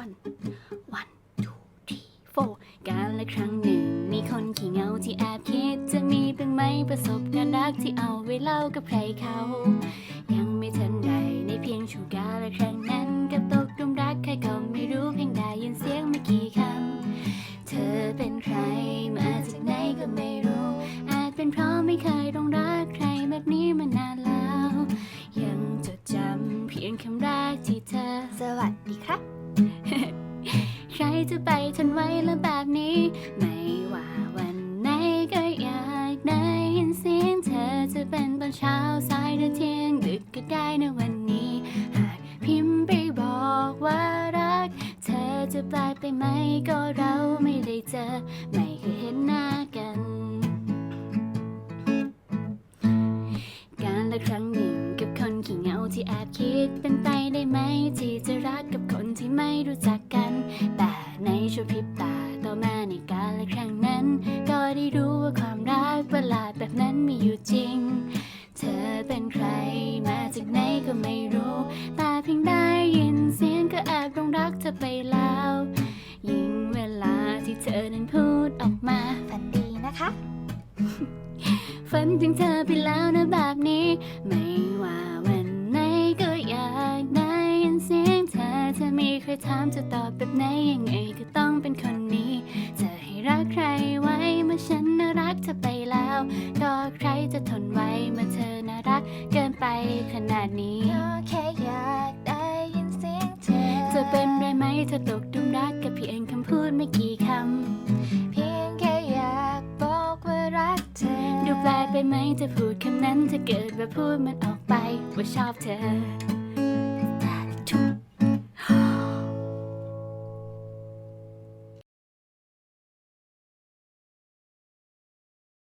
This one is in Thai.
one one two three four การละครั้งหนึ่ง มีคนขี้เหงาที่แอบคิด จะมีบ้างไหมประสบการณ์รักที่เอาไว้เล่ากับใครเขา ยังไม่ทันใดในเพียงชั่วการละครั้งนั้นกับตกหลุมรักใครก็ไม่รู้เพียงได้ยินเสียงไม่กี่คำ เธอเป็นใครมาจากไหนก็ไม่รู้ อาจเป็นเพราะไม่เคยต้องรักใครแบบนี้มานานแล้ว ยังจดจำเพียงคำแรกที่เธอสวัสดีครับ จะไปทนไว้และแบบนี้ ไม่ว่าวันไหนก็อยากได้ยินเสียงเธอจะเป็นตอนเช้าสายหรือเที่ยงดึกก็ได้นะวันนี้ หากพิมพ์ไปบอกว่ารัก เธอจะแปลไปไหมก็เราไม่ได้เจอ ไม่เคยเห็นหน้ากัน การละครั้งหนึ่งกับคนขี้เหงาที่แอบคิดเป็นไปได้ไหมที่จะรักกับ ที่ไม่รู้จักกัน แต่ในชั่วพริบตาต่อมาในการละครั้งนั้น ก็ได้รู้ว่าความรักประหลาดแบบนั้นมีอยู่จริง เธอเป็นใครมาจากไหนก็ไม่รู้ แต่เพียงได้ยินเสียงก็แอบหลงรักเธอไปแล้ว ยิ่งเวลาที่เธอนั้นพูดออกมาฝันดีนะคะ ฝันถึงเธอไปแล้วนะแบบนี้ไม่ ถ้ามีใครถามจะตอบแบบไหนยังไงก็ต้องเป็นคนนี้ จะให้รักใครไว้เมื่อฉันน่ารักเธอไปแล้ว ก็ใครจะทนไว้เมื่อเธอน่ารักเกินไปขนาดนี้ก็แค่อยากได้ยินเสียงเธอจะเป็นไรไหมถ้าตกดุมรักกับเพียงคำพูดไม่กี่คเพียงแค่อยากบอกว่ารักเธอำดูแปลกไปไหมจะพูดคำนั้นถ้าเกิดว่าพูดมันออกไปว่าชอบเธอ